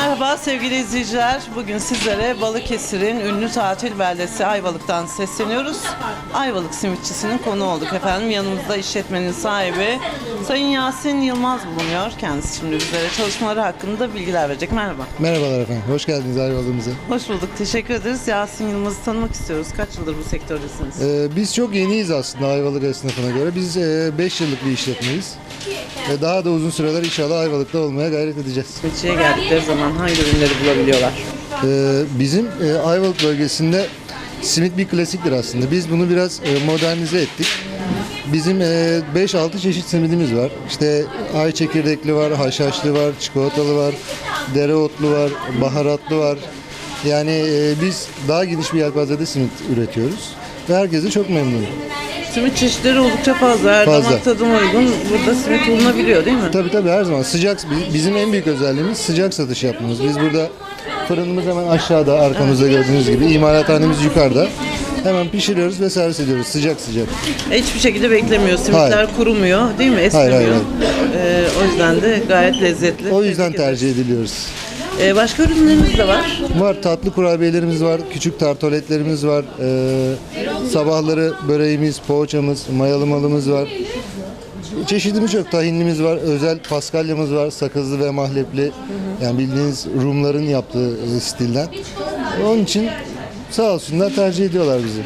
Merhaba sevgili izleyiciler. Bugün sizlere Balıkesir'in ünlü tatil beldesi Ayvalık'tan sesleniyoruz. Ayvalık simitçisinin konu olduk efendim. Yanımızda işletmenin sahibi Sayın Yasin Yılmaz bulunuyor. Kendisi şimdi bizlere çalışmaları hakkında bilgiler verecek. Merhaba. Merhabalar efendim. Hoş geldiniz Ayvalık'ımıza. Hoş bulduk. Teşekkür ederiz. Yasin Yılmaz'ı tanımak istiyoruz. Kaç yıldır bu sektördesiniz? Ee, biz çok yeniyiz aslında Ayvalık esnafına göre. Biz 5 yıllık bir işletmeyiz. Ve daha da uzun süreler inşallah Ayvalık'ta olmaya gayret edeceğiz. Simitçiye geldikleri zaman hangi ürünleri bulabiliyorlar? Ee, bizim e, Ayvalık bölgesinde simit bir klasiktir aslında. Biz bunu biraz e, modernize ettik. Bizim e, 5-6 çeşit simidimiz var. İşte ay çekirdekli var, haşhaşlı var, çikolatalı var, dereotlu var, baharatlı var. Yani e, biz daha geniş bir yelpazede simit üretiyoruz. Ve herkese çok memnun. Simit çeşitleri oldukça fazla. Her Fazla. damak tadıma uygun burada simit bulunabiliyor değil mi? Tabii tabii her zaman sıcak bizim en büyük özelliğimiz sıcak satış yapmamız. Biz burada fırınımız hemen aşağıda arkamızda gördüğünüz gibi imalathanemiz yukarıda. Hemen pişiriyoruz ve servis ediyoruz sıcak sıcak. Hiçbir şekilde beklemiyor. Simitler Hayır. kurumuyor değil mi? Esnemiyor. hayır, Ee, o yüzden de gayet lezzetli. O yüzden Tebrik ederiz. tercih ediliyoruz. Ee, başka ürünlerimiz de var. Var tatlı kurabiyelerimiz var, küçük tartoletlerimiz var. Ee, sabahları böreğimiz, poğaçamız, mayalı malımız var. Çeşidimiz çok. Tahinlimiz var, özel paskalyamız var, sakızlı ve mahlepli. Yani bildiğiniz Rumların yaptığı stilden. Onun için sağ olsunlar tercih ediyorlar bizi.